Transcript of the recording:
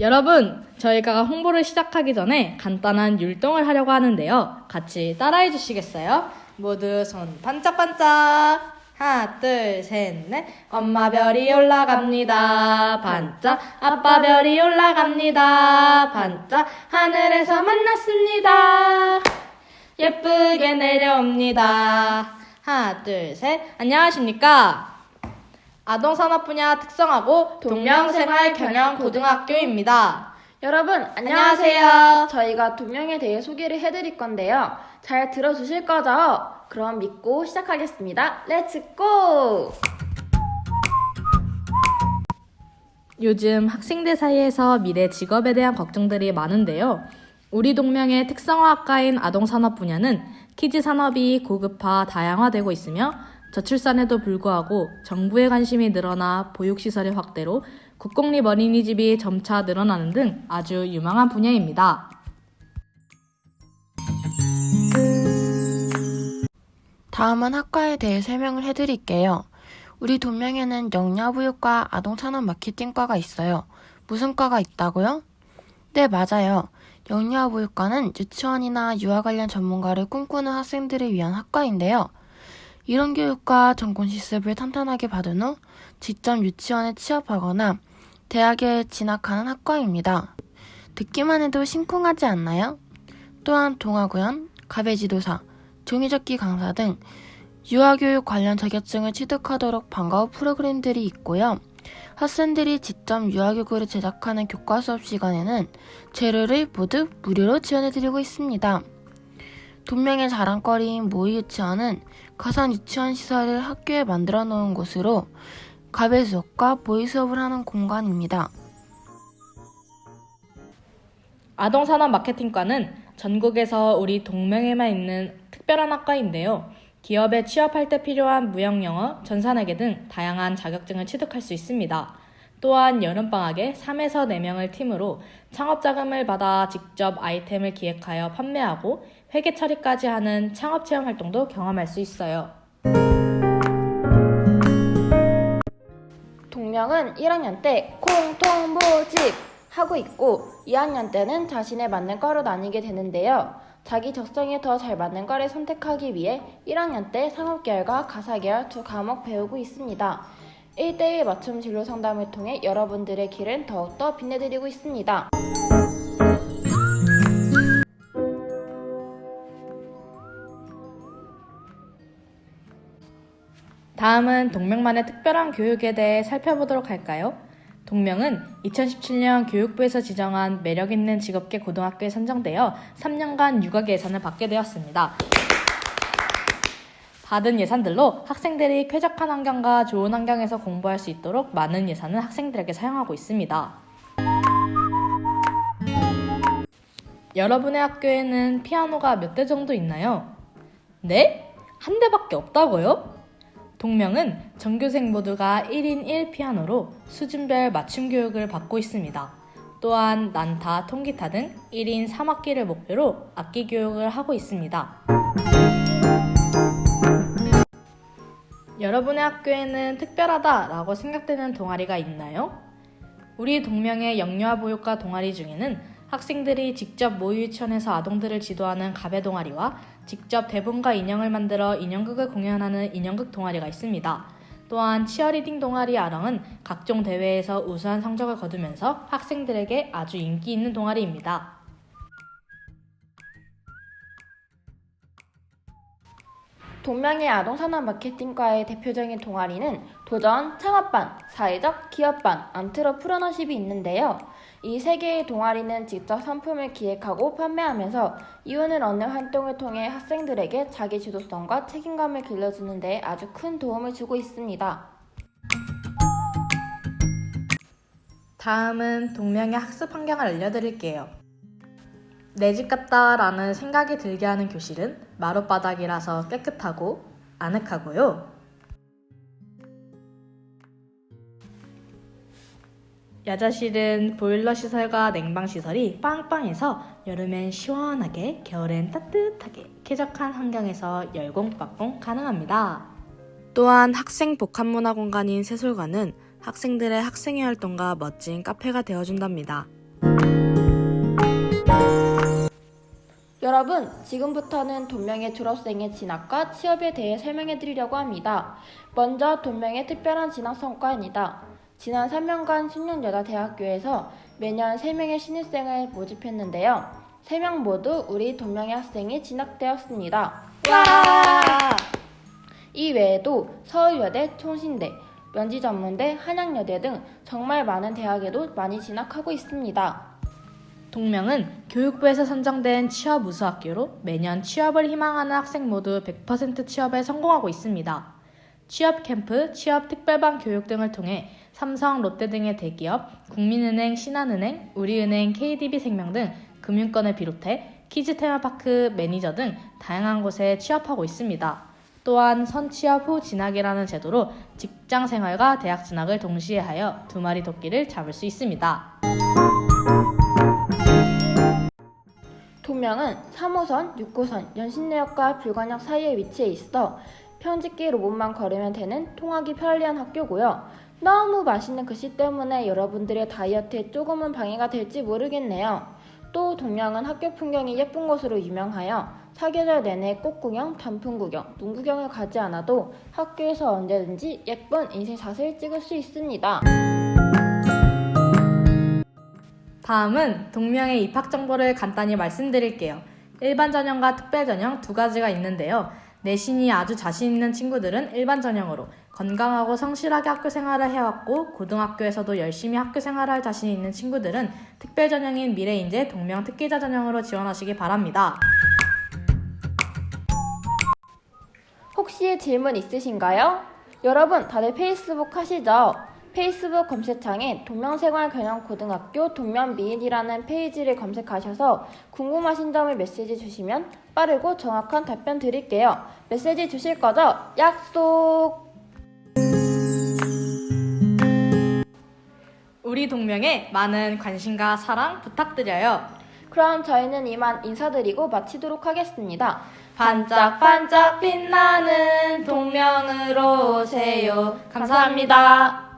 여러분, 저희가 홍보를 시작하기 전에 간단한 율동을 하려고 하는데요. 같이 따라해 주시겠어요? 모두 손 반짝반짝. 하나, 둘, 셋, 넷. 엄마 별이 올라갑니다. 반짝. 아빠 별이 올라갑니다. 반짝. 하늘에서 만났습니다. 예쁘게 내려옵니다. 하나, 둘, 셋. 안녕하십니까? 아동산업 분야 특성하고 동명생활 경영 고등학교입니다. 여러분 안녕하세요. 안녕하세요. 저희가 동명에 대해 소개를 해드릴 건데요. 잘 들어주실 거죠? 그럼 믿고 시작하겠습니다. 렛츠 고! 요즘 학생들 사이에서 미래 직업에 대한 걱정들이 많은데요. 우리 동명의 특성화학과인 아동산업 분야는 키즈 산업이 고급화, 다양화되고 있으며 저출산에도 불구하고 정부의 관심이 늘어나 보육시설의 확대로 국공립 어린이집이 점차 늘어나는 등 아주 유망한 분야입니다. 다음은 학과에 대해 설명을 해드릴게요. 우리 동명에는 영야보육과 아동산업 마케팅과가 있어요. 무슨 과가 있다고요? 네, 맞아요. 영야보육과는 유치원이나 유아 관련 전문가를 꿈꾸는 학생들을 위한 학과인데요. 이런 교육과 전공 실습을 탄탄하게 받은 후 직접 유치원에 취업하거나 대학에 진학하는 학과입니다. 듣기만 해도 심쿵하지 않나요? 또한 동아구연, 가베지도사, 종이접기 강사 등 유아교육 관련 자격증을 취득하도록 후 프로그램들이 있고요. 학생들이 직접 유아교구를 제작하는 교과 수업 시간에는 재료를 모두 무료로 지원해드리고 있습니다. 동명의 자랑거리인 모의 유치원은 가상 유치원 시설을 학교에 만들어 놓은 곳으로 가베 수업과 모의 수업을 하는 공간입니다. 아동산업 마케팅과는 전국에서 우리 동명에만 있는 특별한 학과인데요. 기업에 취업할 때 필요한 무역영어, 전산회계 등 다양한 자격증을 취득할 수 있습니다. 또한 여름방학에 3에서 4명을 팀으로 창업자금을 받아 직접 아이템을 기획하여 판매하고 회계 처리까지 하는 창업 체험 활동도 경험할 수 있어요. 동명은 1학년 때 콩통보집 하고 있고 2학년 때는 자신에 맞는 과로 나뉘게 되는데요. 자기 적성에 더 잘 맞는 과를 선택하기 위해 1학년 때 상업계열과 가사계열 두 과목 배우고 있습니다. 1대1 맞춤 진로 상담을 통해 여러분들의 길은 더욱더 빛내드리고 있습니다. 다음은 동명만의 특별한 교육에 대해 살펴보도록 할까요? 동명은 2017년 교육부에서 지정한 매력있는 직업계 고등학교에 선정되어 3년간 육아 예산을 받게 되었습니다. 받은 예산들로 학생들이 쾌적한 환경과 좋은 환경에서 공부할 수 있도록 많은 예산을 학생들에게 사용하고 있습니다. 여러분의 학교에는 피아노가 몇 대 정도 있나요? 네? 한 대밖에 없다고요? 동명은 전교생 모두가 1인 1피아노로 수준별 맞춤 교육을 받고 있습니다. 또한 난타, 통기타 등 1인 3학기를 목표로 악기 교육을 하고 있습니다. 여러분의 학교에는 특별하다라고 생각되는 동아리가 있나요? 우리 동명의 영유아 보육과 동아리 중에는 학생들이 직접 모유유치원에서 아동들을 지도하는 가베 동아리와 직접 대본과 인형을 만들어 인형극을 공연하는 인형극 동아리가 있습니다. 또한 치어리딩 동아리 아랑은 각종 대회에서 우수한 성적을 거두면서 학생들에게 아주 인기 있는 동아리입니다. 동명의 아동산업 마케팅과의 대표적인 동아리는 도전, 창업반, 사회적, 기업반, 안트러프러너십이 있는데요. 이 세 개의 동아리는 직접 상품을 기획하고 판매하면서 이윤을 얻는 활동을 통해 학생들에게 자기 주도성과 책임감을 길러주는 데 아주 큰 도움을 주고 있습니다. 다음은 동명의 학습 환경을 알려드릴게요. 내 집 같다라는 생각이 들게 하는 교실은 마룻바닥이라서 깨끗하고 아늑하고요. 야자실은 보일러 시설과 냉방 시설이 빵빵해서 여름엔 시원하게, 겨울엔 따뜻하게 쾌적한 환경에서 열공박공 가능합니다. 또한 학생 복합문화 공간인 세솔관은 학생들의 학생회 활동과 멋진 카페가 되어준답니다. 여러분, 지금부터는 돈명의 졸업생의 진학과 취업에 대해 설명해 드리려고 합니다. 먼저 돈명의 특별한 진학 성과입니다. 지난 3년간 숙련여자대학교에서 매년 3명의 신입생을 모집했는데요. 3명 모두 우리 돈명의 학생이 진학되었습니다. 와! 이 외에도 서울여대, 총신대, 면지전문대, 한양여대 등 정말 많은 대학에도 많이 진학하고 있습니다. 동명은 교육부에서 선정된 취업 우수학교로 매년 취업을 희망하는 학생 모두 100% 취업에 성공하고 있습니다. 취업 캠프, 취업 특별반 교육 등을 통해 삼성, 롯데 등의 대기업, 국민은행, 신한은행, 우리은행, KDB생명 등 금융권을 비롯해 키즈 테마파크 매니저 등 다양한 곳에 취업하고 있습니다. 또한 선취업 후 진학이라는 제도로 직장 생활과 대학 진학을 동시에 하여 두 마리 토끼를 잡을 수 있습니다. 동명은 3호선, 6호선, 연신내역과 불관역 사이에 위치해 있어 편집기 로봇만 걸으면 되는 통하기 편리한 학교고요. 너무 맛있는 글씨 때문에 여러분들의 다이어트에 조금은 방해가 될지 모르겠네요. 또 동명은 학교 풍경이 예쁜 곳으로 유명하여 사계절 내내 꽃구경, 단풍구경, 농구경을 가지 않아도 학교에서 언제든지 예쁜 인생샷을 찍을 수 있습니다. 다음은 동명의 입학 정보를 간단히 말씀드릴게요. 일반 전형과 특별 전형 두 가지가 있는데요. 내신이 아주 자신 있는 친구들은 일반 전형으로 건강하고 성실하게 학교 생활을 해왔고 고등학교에서도 열심히 학교 생활을 할 자신이 있는 친구들은 특별 전형인 미래인재 동명 특기자 전형으로 지원하시기 바랍니다. 혹시 질문 있으신가요? 여러분 다들 페이스북 하시죠? 페이스북 검색창에 동명생활경영고등학교 동명미인이라는 페이지를 검색하셔서 궁금하신 점을 메시지 주시면 빠르고 정확한 답변 드릴게요. 메시지 주실 거죠? 약속! 우리 동명에 많은 관심과 사랑 부탁드려요. 그럼 저희는 이만 인사드리고 마치도록 하겠습니다. 반짝반짝 빛나는 동명으로 오세요. 감사합니다.